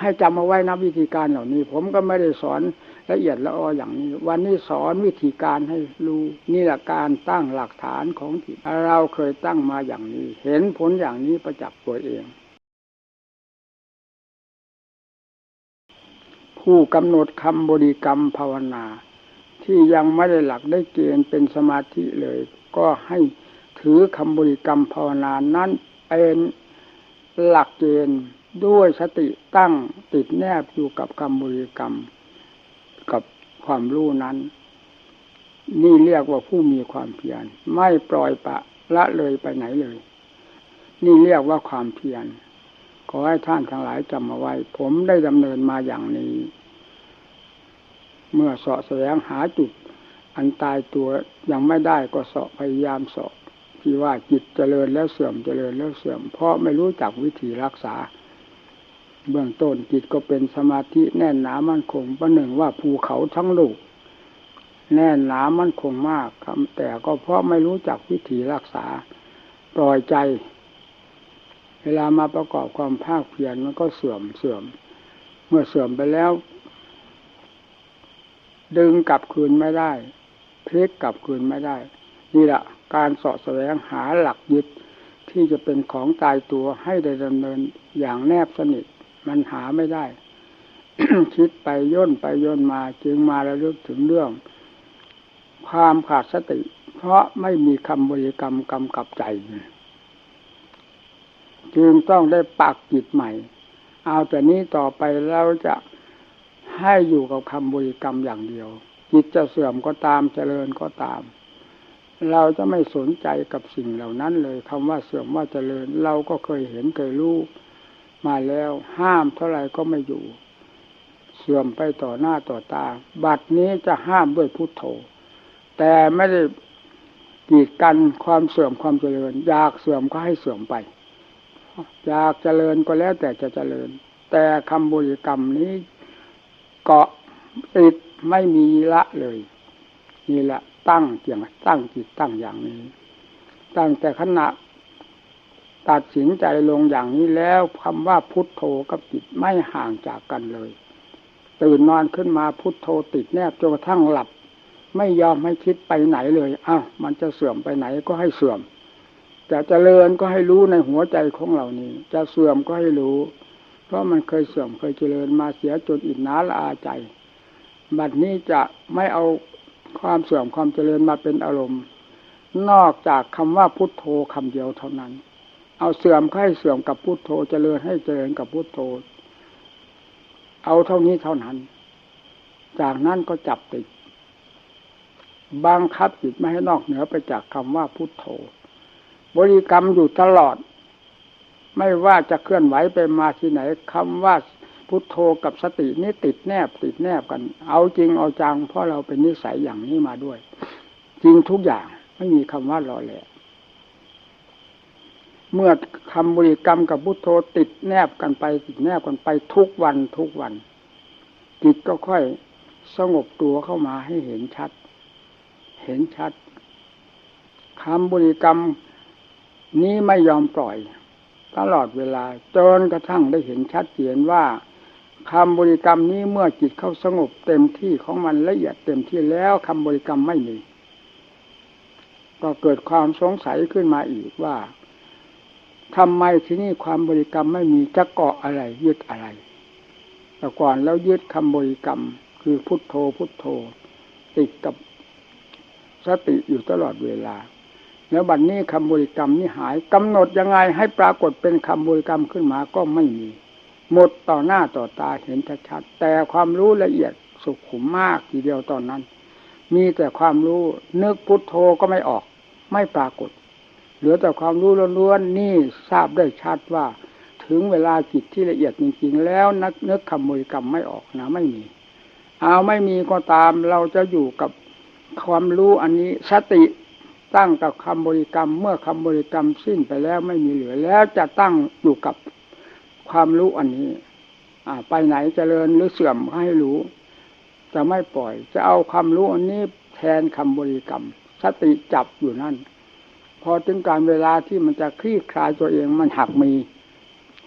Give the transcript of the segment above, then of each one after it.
ให้จำเอาไว้นะวิธีการเหล่านี้ ผมก็ไม่ได้สอนละเอียดละอออย่างนี้ วันนี้สอนวิธีการให้รู้นี่แหละการตั้งหลักฐานของจิตเราเคยตั้งมาอย่างนี้ เห็นผลอย่างนี้ประจักษ์ตัวเอง ผู้กำหนดคำบริกรรมภาวนา ที่ยังไม่ได้หลักได้เกณฑ์เป็นสมาธิเลย ก็ให้ถือคำบริกรรมภาวนานั้นเป็นหลักเกณฑ์ ด้วยสติตั้งติดแนบอยู่กับคำบริกรรม กับความรู้นั้น นี่เรียกว่าผู้มีความเพียร ไม่ปล่อยปะละเลยไปไหนเลย นี่เรียกว่าความเพียร ขอให้ท่านทั้งหลายจำเอาไว้ ผมได้ดำเนินมาอย่างนี้ เมื่อเสาะแสวงหาจุด อันตายตัวยังไม่ได้ก็เสาะพยายามเสาะที่ว่าจิตเจริญแล้วเสื่อมเจริญแล้วเสื่อม เพราะไม่รู้จักวิธีรักษา เบื้องต้นจิตก็เป็นสมาธิแน่นหนามั่นคงประหนึ่งว่าภูเขาทั้งลูก แน่นหนามั่นคงมากครับแต่ก็เพราะไม่รู้จักวิธีรักษาปล่อยใจ เวลามาประกอบความภาคเพียรมันก็เสื่อมเสื่อม เมื่อเสื่อมไปแล้ว ดึงกลับคืนไม่ได้พลิกกลับคืนไม่ได้ นี่แหละการเสาะแสวงหาหลักยึดที่จะเป็นของตายตัวให้ได้ดำเนินอย่างแนบสนิท มันหาไม่ได้ คิดไปย่นไปย่นมาจึงมาแล้วลึกถึงเรื่อง ความขาดสติ เพราะไม่มีคำบริกรรมกำกับใจ จึงต้องได้ปักจิตใหม่ เอาแต่นี้ต่อไปเราจะให้อยู่กับคำบริกรรมอย่างเดียว จิตจะเสื่อมก็ตามเจริญก็ตาม เราจะไม่สนใจกับสิ่งเหล่านั้นเลยคำว่าเสื่อมว่าเจริญ เราก็เคยเห็นเคยรู้ มาแล้วห้ามเท่าไหร่ก็ไม่อยู่ เสื่อมไปต่อหน้าต่อตา บัดนี้จะห้ามด้วยพุทโธ แต่ไม่ได้กีดกันความเสื่อมความเจริญ อยากเสื่อมก็ให้เสื่อมไป อยากเจริญก็แล้วแต่จะเจริญ แต่คำบริกรรมนี้เกาะติดไม่มีละเลยนี่แหละตั้งเกี่ยงตั้งจิตตั้งอย่างนี้ ตั้งแต่ขณะ ตัดสินใจลงอย่างนี้แล้วคำว่าพุทโธกับจิตไม่ห่างจากกันเลย ตื่นนอนขึ้นมาพุทโธติดแนบจนกระทั่งหลับ ไม่ยอมให้คิดไปไหนเลยอ้าวมันจะเสื่อมไปไหนก็ให้เสื่อมจะเจริญก็ให้รู้ในหัวใจของเรานี้ จะเสื่อมก็ให้รู้ เพราะมันเคยเสื่อมเคยเจริญมาเสียจนอิจนาละอาใจ บัดนี้จะไม่เอาความเสื่อมความเจริญมาเป็นอารมณ์ นอกจากคำว่าพุทโธคำเดียวเท่านั้น เอาเสื่อมให้เสื่อมกับพุทโธเจริญให้เจริญกับพุทโธ เอาเท่านี้เท่านั้น จากนั้นก็จับติดบังคับจิตไม่ให้นอกเหนือไปจากคำว่าพุทโธ บริกรรมอยู่ตลอด ไม่ว่าจะเคลื่อนไหวไปมาที่ไหนคำว่าพุทโธกับสตินี่ติดแนบติดแนบกัน เอาจริงเอาจังเพราะเราเป็นนิสัยอย่างนี้มาด้วย จริงทุกอย่างไม่มีคำว่ารอแหละ เมื่อคำบริกรรมกับพุทโธติดแนบกันไปติดแนบกันไปทุกวันทุกวัน จิตก็ค่อยสงบตัวเข้ามาให้เห็นชัด เห็นชัดคำบริกรรมนี้ไม่ยอมปล่อย ตลอดเวลาจนกระทั่งได้เห็นชัดเจนว่าคำบริกรรมนี้เมื่อจิตเข้าสงบเต็มที่ของมันละเอียดเต็มที่แล้วคำบริกรรมไม่มี ก็เกิดความสงสัยขึ้นมาอีกว่า ทำไมที่นี่ความบริกรรมไม่มีจะเกาะอะไร ยึดอะไร แต่ก่อนแล้วยึดคำบริกรรม คือพุทโธพุทโธ ติดกับสติอยู่ตลอดเวลา แล้วบัดนนี้คำบริกรรมนี้หายกำหนดยังไงให้ปรากฏเป็นคำบริกรรมขึ้นมาก็ไม่มี หมดต่อหน้าต่อตาเห็นชัดๆแต่ความรู้ละเอียดสุขุมมากทีเดียวตอนนั้น มีแต่ความรู้นึกพุทโธก็ไม่ออก ไม่ปรากฏ เหลือแต่ความรู้ล้วนๆนี่ทราบได้ชัดว่า ถึงเวลาจิตที่ละเอียดจริงๆ แล้วนักนึกคำบริกรรมไม่ออกนะไม่มี เอาไม่มีก็ตามเราจะอยู่กับความรู้อันนี้สติตั้งกับคำบริกรรม เมื่อคำบริกรรมสิ้นไปแล้วไม่มีเหลือ แล้วจะตั้งอยู่กับความรู้อันนี้อ่าไปไหนจเจริญหรือเสื่อมให้รู้ จะไม่ปล่อย จะเอาความรู้อันนี้แทนคำบริกรรม สติจับอยู่นั่น พอถึงการเวลาที่มันจะคลี่คลายตัวเองมันหักมี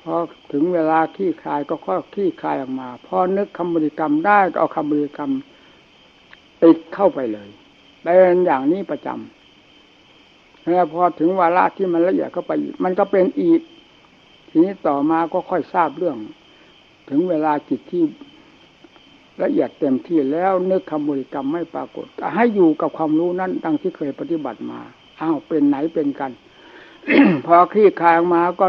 พอถึงเวลาขี้คลายก็ค่อยขี้คลายออกมา พอนึกคำบริกรรมได้ก็เอาคำบริกรรมติดเข้าไปเลยเป็นอย่างนี้ประจำแล้วพอถึงวาระที่มันละเอียดเข้าไปมันก็เป็นอีก ทีนี้ต่อมาก็ค่อยทราบเรื่อง ถึงเวลาจิตที่ละเอียดเต็มที่แล้วนึกคำบริกรรมไม่ปรากฏก็ให้อยู่กับความรู้นั้นดังที่เคยปฏิบัติมา อ้าวเป็นไหนเป็นกัน พอคลี่คลายมาก็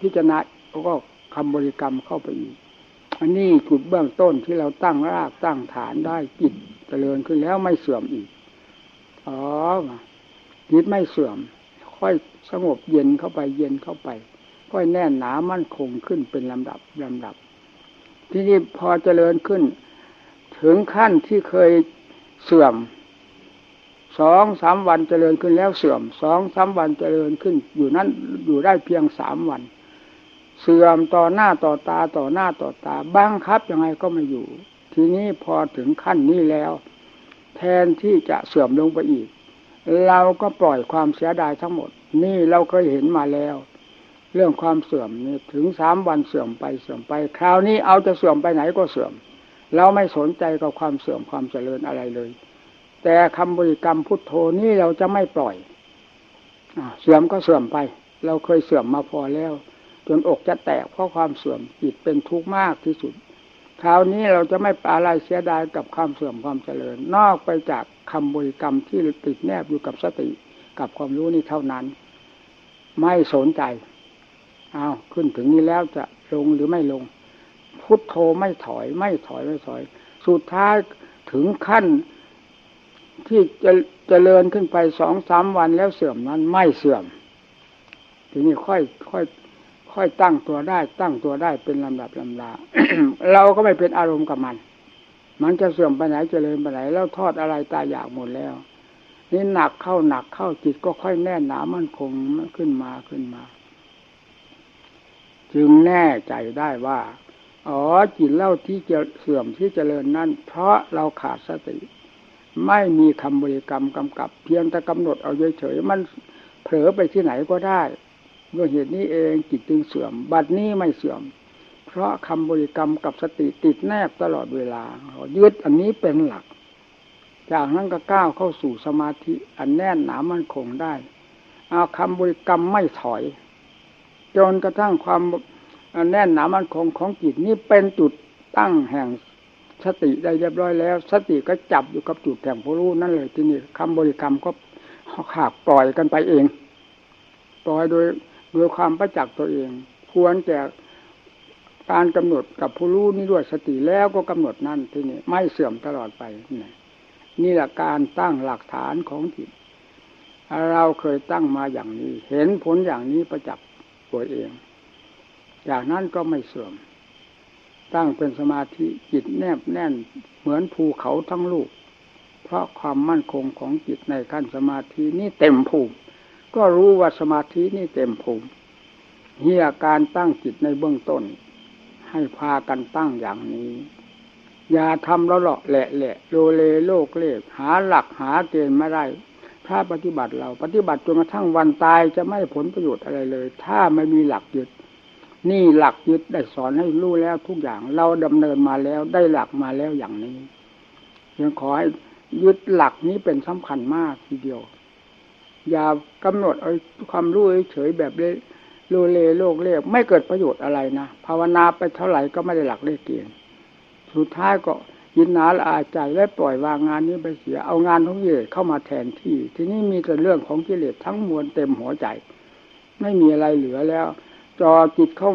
พิจารณาก็คำบริกรรมเข้าไปอีกอันนี้จุดเบื้องต้นที่เราตั้งรากตั้งฐานได้จิตเจริญขึ้นแล้วไม่เสื่อมอีก อ๋อจิตไม่เสื่อม ค่อยสงบเย็นเข้าไปเย็นเข้าไป ค่อยแน่นหนามั่นคงขึ้นเป็นลำดับลำดับ ที่นี่พอเจริญขึ้น ถึงขั้นที่เคยเสื่อม สองสามวันเจริญขึ้นแล้วเสื่อมสองสามวันเจริญขึ้น อยู่นั้นอยู่ได้เพียงสามวัน เสื่อมต่อหน้าต่อตาต่อหน้าต่อตาบังคับยังไงก็ไม่อยู่ ทีนี้พอถึงขั้นนี้แล้ว แทนที่จะเสื่อมลงไปอีก เราก็ปล่อยความเสียดายทั้งหมด นี่เราเคยเห็นมาแล้ว เรื่องความเสื่อมนี่ถึงสามวันเสื่อมไปเสื่อมไป คราวนี้เอาจะเสื่อมไปไหนก็เสื่อม เราไม่สนใจกับความเสื่อมความเจริญอะไรเลย แต่คำบริกรรมพุทโธนี่เราจะไม่ปล่อยอเสื่อมก็เสื่อมไป เราเคยเสื่อมมาพอแล้ว จนอกจะแตกเพราะความเสื่อมจิตเป็นทุกข์มากที่สุดคราวนี้เราจะไม่อะไรเสียดายกับความเสื่อมความเจริญ นอกไปจากคำบริกรรมที่ติดแนบอยู่กับสติกับความรู้นี่เท่านั้น ไม่สนใจเอาขึ้นถึงนี้แล้วจะลงหรือไม่ลง พุทโธไม่ถอย ไม่ถอยไม่ถอย สุดท้ายถึงขั้น ที่จะเจริญขึ้นไปสองสามวันแล้วเสื่อมนั้นไม่เสื่อม ทีนี้ค่อยค่อย ค่อยตั้งตัวได้ ตั้งตัวได้เป็นลำดับลำดาเราก็ไม่เป็นอารมณ์กับมัน มันจะเสื่อมไปไหนเจริญไปไหนแล้วทอดอะไรตายอยากหมดแล้ว นี่หนักเข้าหนักเข้าจิตก็ค่อยแน่นหนามั่นคงขึ้นมาขึ้นมา จึงแน่ใจได้ว่าอ๋อจิตเล่าที่จะเสื่อมที่เจริญนั้นเพราะเราขาดสติ ไม่มีคำบริกรรมกำกับ เพียงแต่กำหนดเอาเฉยๆมันเผลอไปที่ไหนก็ได้ด้วยเหตุนี้เองจิตจึงเสื่อม บัดนี้ไม่เสื่อม เพราะคำบริกรรมกับสติติดแนบตลอดเวลายึดอันนี้เป็นหลัก จากนั้นก็ก้าวเข้าสู่สมาธิอันแน่นหนามั่นคงได้เอาคำบริกรรมไม่ถอย จนกระทั่งความแน่นหนามั่นคงของจิตนี้เป็นจุดตั้งแห่ง สติได้เรียบร้อยแล้ว สติก็จับอยู่กับจุดแห่งผู้รู้นั่นเลยที่นี่คำบริกรรมก็ขาดปล่อยกันไปเอง ปล่อยโดยโดยความประจักษ์ตัวเอง ควรแก่การกำหนดกับผู้รู้นี่ด้วยสติแล้วก็กำหนดนั่นที่นี่ไม่เสื่อมตลอดไปนี่นี่แหละการตั้งหลักฐานของจิตเราเคยตั้งมาอย่างนี้ เห็นผลอย่างนี้ประจักษ์ตัวเองจากนั้นก็ไม่เสื่อม ตั้งเป็นสมาธิจิตแนบแน่นเหมือนภูเขาทั้งลูก เพราะความมั่นคงของจิตในขั้นสมาธินี่เต็มภูมิ ก็รู้ว่าสมาธินี่เต็มภูมิเฮียการตั้งจิตในเบื้องต้น ให้พากันตั้งอย่างนี้ อย่าทำแล้วหลอกแหละแหละโลเลโลกเลกหาหลักหาเกณฑ์ไม่ได้ถ้าปฏิบัติเราปฏิบัติจนกระทั่งวันตายจะไม่ผลประโยชน์อะไรเลย ถ้าไม่มีหลักยึด นี่หลักยึดได้สอนให้รู้แล้วทุกอย่าง เราดำเนินมาแล้วได้หลักมาแล้วอย่างนี้ยังขอให้ยึดหลักนี้เป็นสำคัญมากทีเดียว อย่ากำหนดเอาความรู้เฉยแบบเลโลเลโลกเรียกไม่เกิดประโยชน์อะไรนะภาวนาไปเท่าไหร่ก็ไม่ได้หลักได้เกณฑ์สุดท้ายก็ยินนาละอาใจและปล่อยวางงานนี้ไปเสียเอางานของกิเลสเข้ามาแทนที่ ทีนี้มีแต่เรื่องของกิเลสทั้งมวลเต็มหัวใจ ไม่มีอะไรเหลือแล้ว จอจิตเข้า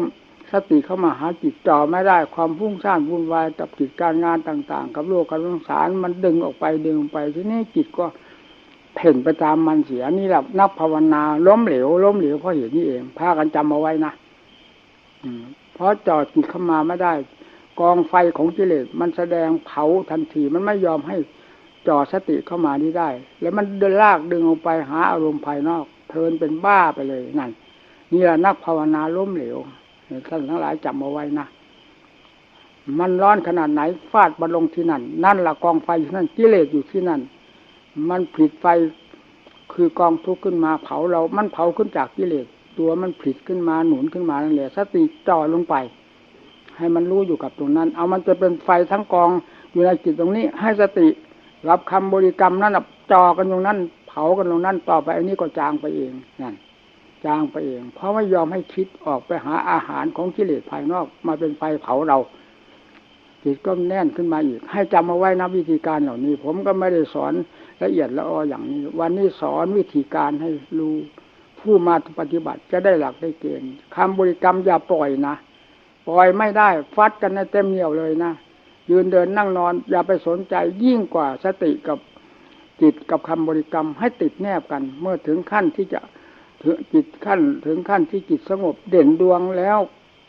สติเข้ามาหาจิตจอไม่ได้ความพุ่งสร้างวุ่นวายกับกิจการงานต่าง ๆ กับโลกกับสงสารมันดึงออกไปดึงไปทีนี้จิตก็เพ่นไปตามมันเสียนี่แหละนักภาวนาล้มเหลวล้มเหลวเพราะเหตุนี้เองพากันจำเอาไว้นะอืเพราะจอจิตเข้ามาไม่ได้ กองไฟของกิเลสมันแสดงเผาทันทีมันไม่ยอมให้จอสติเข้ามานี้ได้ แล้วมันเดินลากดึงออกไปหาอารมณ์ภายนอกเพลินเป็นบ้าไปเลยนั่น นี่แหละนักภาวนาล้มเหลวท่านทั้งหลายจำเอาไว้นะมันร้อนขนาดไหนฟาดบาลงที่นั่น นั่นละกองไฟอยู่นั่นกิเลสอยู่ที่นั่น มันผิดไฟคือกองทุกข์ขึ้นมาเผาเรา มันเผาขึ้นจากกิเลสตัวมันผลิตขึ้นมาหนุนขึ้นมานั่นแหละสติจ่อลงไป ให้มันรู้อยู่กับตรงนั้น เอามันจะเป็นไฟทั้งกองอยู่ในจิตตรงนี้ ให้สติรับคำบริกรรมนั้นจ่อกันตรงนั้น เผากันตรงนั้นต่อไปอันนี้ก็จางไปเองนั่น จางไปเอง เพราะไม่ยอมให้คิดออกไปหาอาหารของกิเลสภายนอกมาเป็นไฟเผาเราจิตก็แน่นขึ้นมาอีก ให้จำเอาไว้นะวิธีการเหล่านี้ ผมก็ไม่ได้สอนละเอียดละอออย่างนี้ วันนี้สอนวิธีการให้รู้ผู้มาปฏิบัติจะได้หลักได้เกณฑ์คำบริกรรมอย่าปล่อยนะปล่อยไม่ได้ฟัดกันในเต็มเหนียวเลยนะยืนเดินนั่งนอน อย่าไปสนใจยิ่งกว่าสติกับจิตกับคำบริกรรมให้ติดแนบกัน เมื่อถึงขั้นที่จะ จิตขั้นถึงขั้นที่จิตสงบเด่นดวงแล้ว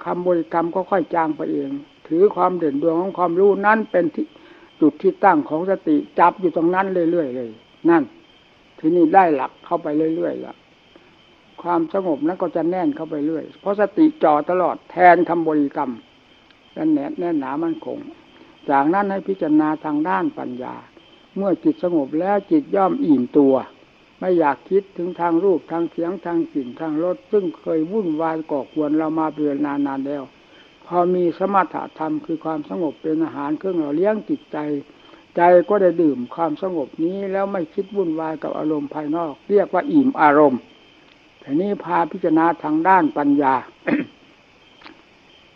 คำบริกรรมก็ค่อยจางไปเอง ถือความเด่นดวงของความรู้นั้นเป็นที่จุดที่ตั้งของสติจับอยู่ตรงนั้นเรื่อยๆเลย นั่น ทีนี้ได้หลักเข้าไปเรื่อยๆละความสงบนั้นก็จะแน่นเข้าไปเรื่อย เพราะสติจ่อตลอดแทนคำบริกรรมนั่นแน่แน่นหนามันคง จากนั้นให้พิจารณาทางด้านปัญญา เมื่อจิตสงบแล้วจิตย่อมอิ่มตัว ไม่อยากคิดถึงทางรูปทางเสียงทางกลิ่นทางรสซึ่งเคยวุ่นวายก่อกวนเรามาเปลี่ยนานนานแล้ว พอมีสมถะธรรมคือความสงบเป็นอาหารเครื่องหล่อเลี้ยงจิตใจ ใจก็ได้ดื่มความสงบนี้แล้วไม่คิดวุ่นวายกับอารมณ์ภายนอก เรียกว่าอิ่มอารมณ์ทีนี้พาพิจารณาทางด้านปัญญา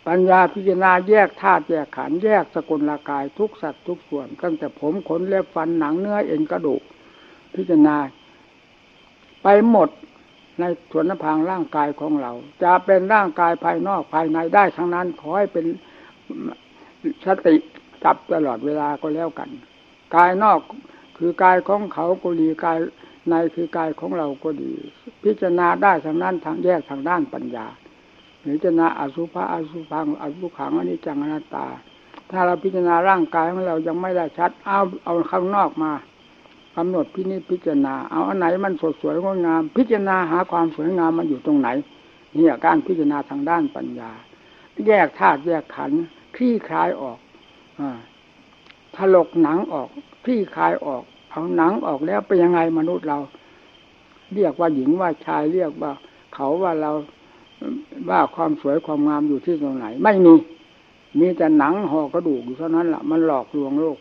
ปัญญาพิจารณาแยกธาตุแยกขันธ์แยกสกุลกายทุกสัตว์ทุกส่วนตั้งแต่ผมขนเล็บฟันหนังเนื้อเอ็นกระดูกพิจารณา ไปหมดในส่วนนภางร่างกายของเรา จะเป็นร่างกายภายนอกภายในได้ทั้งนั้น ขอให้เป็นสติจับตลอดเวลาก็แล้วกัน กายนอกคือกายของเขาก็ดีกายในคือกายของเราก็ดี พิจารณาได้ทางนั้นทางแยกทางด้านปัญญาหรือพิจารณาอสุภะอสุพังอสุขังอนิจจังอนัตตา ถ้าเราพิจารณาร่างกายของเรายังไม่ได้ชัด เอาเอาข้างนอกมา กำหนดพินิจพิจารณา เอาอันไหนมันสดสวยงดงาม พิจารณาหาความสวยงามมันอยู่ตรงไหนเนี่ยการพิจารณาทางด้านปัญญา แยกธาตุแยกขันธ์คลี่คลายออกอถลกหนังออกคลี่คลายออก เอาหนังออกแล้วเป็นยังไงมนุษย์เรา เรียกว่าหญิงว่าชายเรียกว่า เขาว่าเราว่าความสวยความงามอยู่ที่ตรงไหน ไม่มี มีแต่หนังห่อกระดูกอยู่เท่านั้นแหละมันหลอกลวงโลก